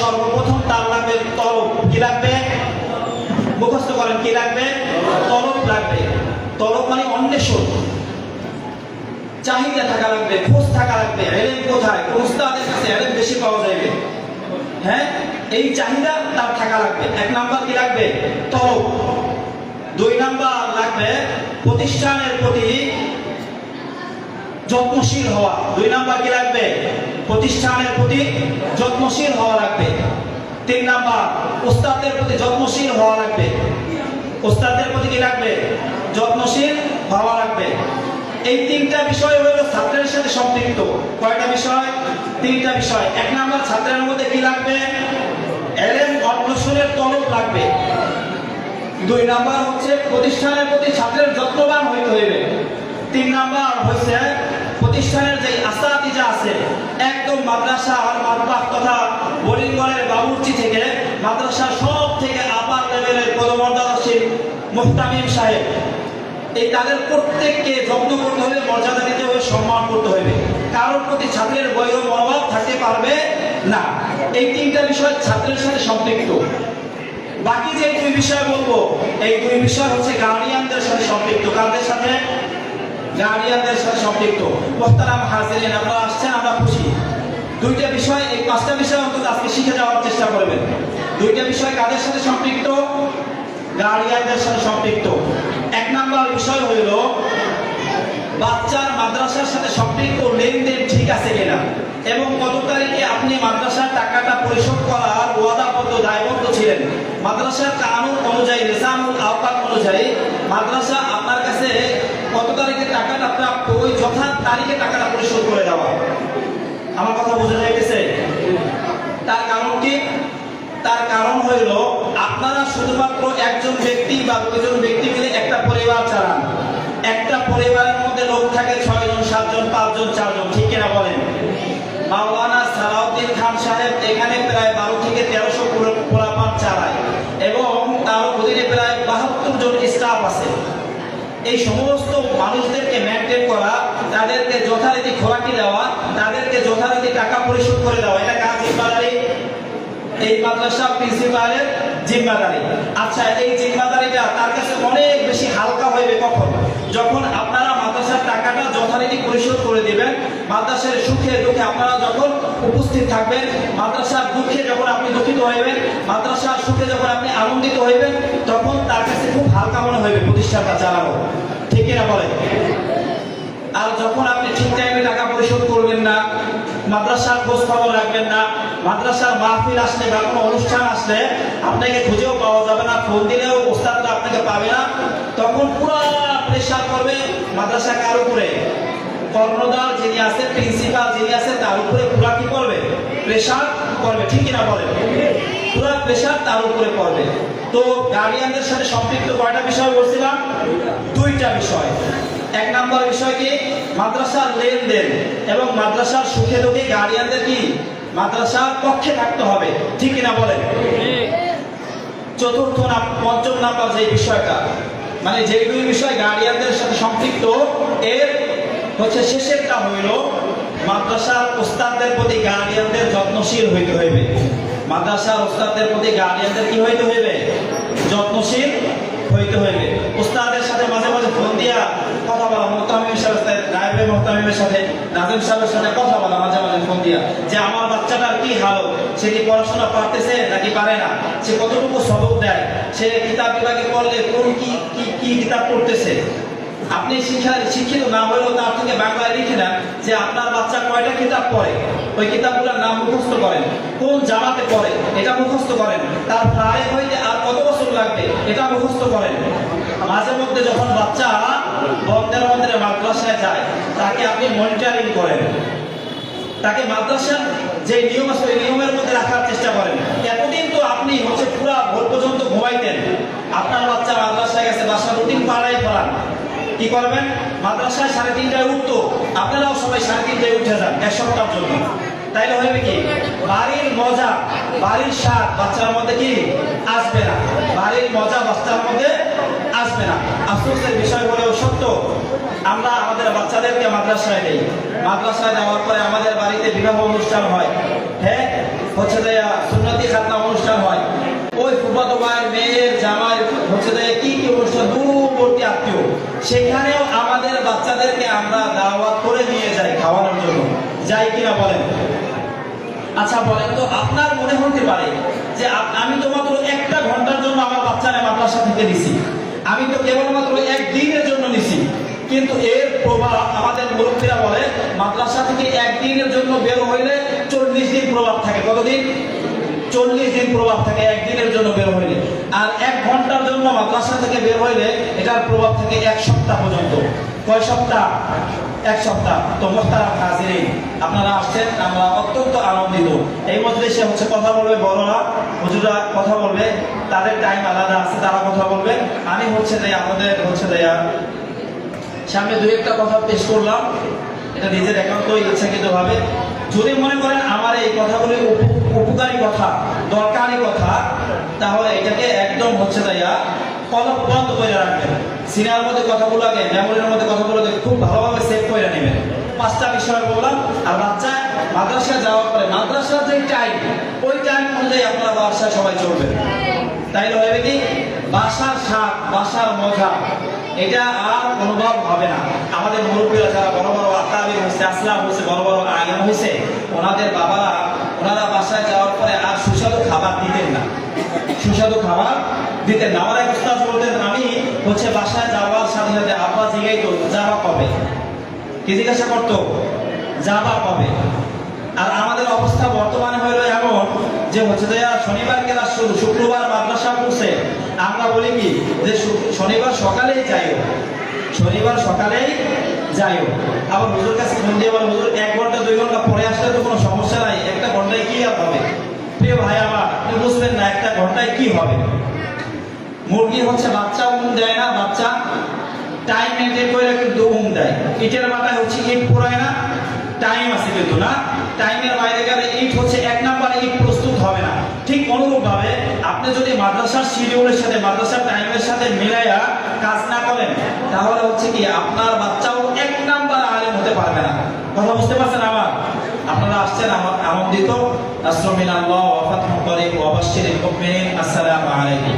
সর্বপ্রথম তার লাগবে তলব কি লাগবে? মুখস্থ করেন, কি লাগবে? তলব লাগবে। তলব মানে অন্বেষণ। চাহিদা থাকা লাগবে, খোঁজ থাকা লাগবে। এলেম কোথায়? উস্তাদের কাছে এলেম বেশি পাওয়া যাবে হ্যাঁ এই চাহিদা তার থাকা লাগবে। এক নাম্বার কি লাগবে? তলব দুই নাম্বার লাগবে প্রতিষ্ঠানের প্রতি যত্নশীল হওয়া। দুই নাম্বার কি লাগবে? প্রতিষ্ঠানের প্রতি যত্নশীল হওয়া লাগবে। তিন নাম্বার, ওস্তাদের প্রতি যত্নশীল হওয়া লাগবে। ওস্তাদের প্রতি কি লাগবে? যত্নশীল হওয়া লাগবে। এই তিনটা বিষয় হলো ছাত্রের সাথে সম্পৃক্ত। কয়টা বিষয়? তিনটা বিষয়। এক নাম্বার, ছাত্রের মধ্যে কি লাগবে? এলেম অগ্রসরের তলব লাগবে। দুই নাম্বার হচ্ছে প্রতিষ্ঠানের প্রতি ছাত্রের যত্নবান হইতে হইবে। তিন নাম্বার হচ্ছে প্রতিষ্ঠানের যে আসাতিজা আছে, একদম মাদ্রাসা আর মাদ্রাস তথা বরিঙ্গলের বাবুর্চি থেকে মাদ্রাসা সব থেকে আপার লেভেলের পদমর্যাদাশীল মুহতামিম সাহেব। এই তাদের প্রত্যেককে যত্ন করতে হবে মর্যাদা দিতে হবে, সম্মান করতে হবে। কারোর প্রতি ছাত্রের বৈর মনোভাব থাকতে পারবে না। এই তিনটা বিষয় ছাত্রের সাথে সম্পৃক্ত। বাকি যে দুই বিষয় বলব, এই দুই বিষয় হচ্ছে গার্ডিয়ানদের সাথে সম্পৃক্ত। কাদের সাথে? গার্ডিয়ানদের সাথে সম্পৃক্ত। মোহতারাম হাজিরিন, আপনারা আসছেন, আমরা খুশি। দুইটা বিষয়, এই পাঁচটা বিষয় অন্তত আজকে শিখে যাওয়ার চেষ্টা করবেন। দুইটা বিষয় কাদের সাথে সম্পৃক্ত? গার্ডিয়ানদের সাথে সম্পৃক্ত। এক নাম্বার বিষয় হইল, বাচ্চার মাদ্রাসার সাথে সম্পৃক্ত লেনদেন ঠিক আছে কিনা? এবং কত তারিখে আপনি মাদ্রাসার টাকাটা পরিশোধ করার ওয়াদাবদ্ধ দায়বদ্ধ ছিলেন? মাদ্রাসার কানুন অনুযায়ী, নিজামুল আওকাত অনুযায়ী, মাদ্রাসা আপনার কাছে কত তারিখে টাকাটা প্রাপ্ত? ওই যথা তারিখে টাকাটা পরিশোধ করে দেওয়া। আমার কথা বোঝা যাইতেছে? তার কারণ কি? তার কারণ হইল আপনারা শুধুমাত্র একজন ব্যক্তি বা দুজন ব্যক্তি মিলে একটা পরিবার চালান। একটা পরিবারের মধ্যে লোক থাকে ছয় জন সাতজন, পাঁচজন, চারজন, ঠিক কিনা বলেন? মাওলানা সালাউদ্দিন খান সাহেব এখানে প্রায় বারো থেকে তেরোশো পোলাপান চালায় এবং তার অধীনে প্রায় বাহাত্তর জন স্টাফ আছে। এই সমস্ত মানুষদেরকে মেনটেন করা, তাদেরকে যথারীতি খোরাকি দেওয়া, তাদেরকে যথারীতি টাকা পরিশোধ করে দেওয়া, এটা কাজ এই মাদ্রাসা প্রিন্সিপালের জিম্মাদারি। আচ্ছা এই জিম্মাদারিটা তার কাছে অনেক বেশি হালকা হইবে কখন? যখন আপনারা মাদ্রাসার টাকাটা যথারীতি পরিশোধ করে দিবেন, মাদ্রাসার সুখে দুঃখে আপনারা যখন উপস্থিত থাকবেন, মাদ্রাসার দুঃখে যখন আপনি দুঃখিত হইবেন, মাদ্রাসার সুখে যখন আপনি আনন্দিত হইবেন, তখন তার কাছে খুব হালকা মনে হইবে প্রতিষ্ঠানটা চালানো। ঠিক কিনা বলেন? আর যখন আপনি ঠিক টাইমে টাকা পরিশোধ করবেন না, মাদ্রাসার খোঁজ খবর রাখবেন না মাদ্রাসার মাহফিল আসলে বা কোনো অনুষ্ঠান আসলে আপনাকে খুঁজেও পাওয়া যাবে না, ফোন দিলেও ওস্তাদরা আপনাকে পাবে না। তখন পুরো প্রেশার করবে মাদ্রাসা কার উপরে? কর্ণদার যিনি আছে প্রিন্সিপাল যিনি আছে তার উপরে পুরা কি করবে প্রেশার করবে ঠিক কিনা বলেন? পুরা প্রেশার তার উপরে পড়বে। তো গার্ডিয়ানদের সাথে সম্পৃক্ত কয়টা বিষয় বলছিলাম? দুইটা বিষয়। এক নম্বর বিষয় কি? মাদ্রাসার লেনদেন এবং মাদ্রাসার সুখে দুঃখে গার্ডিয়ানদের কি? মাদ্রাসার পক্ষে থাকতে হবে। ঠিক কিনা বলেন? চতুর্থ না পঞ্চম নাম্বার যে বিষয়টা মানে যে দুই বিষয় গার্ডিয়ানদের সাথে সম্পৃক্ত, এর হচ্ছে শেষেরটা হইল মাদ্রাসার ওস্তাদদের প্রতি গার্ডিয়ানদের যত্নশীল হইতে হইবে। মাদ্রাসার ওস্তাদদের প্রতি গার্ডিয়ানদের কি হইতে হইবে? যত্নশীল হইতে হইবে। ওস্তাদের সাথে মাঝে মাঝে ফোন দিয়া কথা বলা মোহতামিমের সাথে নায়েবে সাথে, নাজিম সাহেবের সাথে কথা বলা, মাঝে মাঝে ফোন দিয়া। যে আমার বাচ্চাটার কি সে কি পড়াশোনা পারতেছে নাকি পারে না? সে কতটুকু সবক দেয়? সে কিতাব বিভাগে পড়লে কোন কি কি কিতাব পড়তেছে? আপনি শিক্ষা শিক্ষিত না হলেও তার থেকে বাংলায় লিখে নেন যে আপনার বাচ্চা কয়টা কিতাব পড়ে? ওই কিতাবগুলোর নাম মুখস্থ করেন। কোন জামাতে পড়ে? এটা মুখস্থ করেন। তার প্রায় হইতে আর কত বছর লাগবে? এটা মুখস্থ করেন। মাঝে মধ্যে যখন বাচ্চা বন্ধের মধ্যে মাদ্রাসায় যায়, তাকে আপনি মনিটরিং করেন। তাকে মাদ্রাসার যে নিয়ম আছে, ওই নিয়মের মধ্যে রাখার চেষ্টা করেন। এতদিন তো আপনি হচ্ছে পুরা ভোর পর্যন্ত ঘুমাইতেন। আপনার বাচ্চা মাদ্রাসায় গেছে বাসার রুটিন পাড়াই পড়ান কি করবেন? মাদ্রাসায় সাড়ে তিনটায় উঠতো, আপনারাও সবাই সাড়ে তিনটায় উঠে যান, এক সপ্তাহের জন্য। তাইলে হবে কি? বাড়ির মজা, বাড়ির স্বাদ বাচ্চার মধ্যে কি? আসবে না। বাড়ির মজা বাচ্চার মধ্যে আসবে না। আফসোসের বিষয় হলেও সত্য, আমরা আমাদের বাচ্চাদেরকে মাদ্রাসায় দেই। মাদ্রাসায় দেওয়ার পরে আমাদের বাড়িতে বিবাহ অনুষ্ঠান হয়। হ্যাঁ হচ্ছে যে, সুন্নতি খাতনা অনুষ্ঠান হয়। ওই ফুফাতো ভাইয়ের মেয়ের জামাই হচ্ছে যে, কি কি অনুষ্ঠান? দূরবর্তী আত্মীয়। সেখানেও আমাদের বাচ্চাদেরকে আমরা দাওয়াত করে নিয়ে যাই খাওয়ানোর জন্য। যাই কিনা বলেন। আচ্ছা বলেন তো, আপনার মনে হতে পারে যে আমি তো মাত্র একটা ঘণ্টার জন্য আমার বাচ্চারা মাদ্রাসা থেকে দিছি। আমি তো কেবলমাত্র একদিনের জন্য নিছি। কিন্তু এর প্রভাব আমাদের মুরব্বীরা বলে, মাদ্রাসা থেকে একদিনের জন্য বের হইলে চল্লিশ দিন প্রভাব থাকে। কতদিন? চল্লিশ দিন প্রভাব থাকে একদিনের জন্য বের হইলে। আর এক ঘণ্টার জন্য মাদ্রাসা থেকে বের হইলে এটার প্রভাব থাকে এক সপ্তাহ পর্যন্ত। কয় সপ্তাহ? এক সপ্তাহ। তো মোস্তারা হাজিরিন, আপনারা আসছেন, আমরা অত্যন্ত আনন্দিত। এই মধ্যে সে হচ্ছে কথা বলবে বড়রা। হুজুরা কথা বলবে, তাদের টাইম আলাদা আছে, তারা কথা বলবে। আমি হচ্ছে যে আমাদের হচ্ছে দেয়া। সামনে দু একটা কথা পেশ করলাম, এটা নিজের একান্ত ইচ্ছাকৃত ভাবে যদি মনে করেন আমার এই কথাগুলি উপকারী কথা, দরকারি কথা, তাহলে এটাকে একদম হচ্ছে তাইয়া কলম বন্ধ করে রাখবেন। সিনেমার মধ্যে কথাগুলোকে মেমোরির মধ্যে কথাগুলোকে খুব ভালোভাবে সেভ করে নেবেন। পাঁচটা বিষয় বললাম, আর বাচ্চা মাদ্রাসা যাওয়ার পরে মাদ্রাসার যে টাইম ওই টাইম অনুযায়ী আপনারা বাসায় সবাই চলবেন। তাইলে হবে কি? বাসার স্বাদ, বাসার মজা, এটা আর অনুভব হবে না। আমাদের মুরব্বীরা যারা বড় বড় আত্মাবির হয়েছে, আসলাম হয়েছে, বড় বড় আয়াম হয়েছে, ওনাদের বাবারা, ওনারা বাসায় যাওয়ার পরে আর সুস্বাদু খাবার দিতেন না। সুস্বাদু খাবার দিতেন না। আমার এক বলতেন, আমি হচ্ছে বাসায় যাওয়ার সাথে সাথে আব্বা জিগাই তো যাওয়া কবে? কি জিজ্ঞাসা করতো? যাবা কবে আর আমাদের অবস্থা বর্তমানে হইল এমন যে হচ্ছে যে শনিবার ক্লাস শুরু, শুক্রবার মাদ্রাসা করছে আমরা বলি কি? যে শনিবার সকালেই যাইও। শনিবার সকালেই যাইও। আবার হুজুর কাছে ফোন দিয়ে বলে, হুজুর, এক ঘণ্টা, দুই ঘণ্টা পরে আসলে তো কোনো সমস্যা নাই। একটা ঘন্টায় কি আর হবে? প্রিয় ভাই আমার বুঝবেন না, একটা ঘন্টায় কি হবে? মুরগি হচ্ছে বাচ্চা দেয় না, বাচ্চা টাইম মেনটেন করে কিন্তু উম দেয়। ইটের মাথায় হচ্ছে ইট পোড়ায় না টাইম আছে কিন্তু না। টাইমের বাইরে গেলে ইট হচ্ছে এক নাম্বারে ইট প্রস্তুত হবে না। ঠিক অনুরূপ ভাবে আপনি যদি মাদ্রাসার শিডিউলের সাথে, মাদ্রাসার টাইমের সাথে মিলাইয়া কাজ না করেন, তাহলে হচ্ছে কি আপনার বাচ্চাও এক নাম্বার আলেম হতে পারবে না। কথা বুঝতে পারছেন আমার? আপনারা আসছেন আমার আনন্দিত আসরমিন আল্লাহ ওয়াফাত করিম ওয়াবাশশিরিল মুমিনিন আসসালামু আলাইকুম।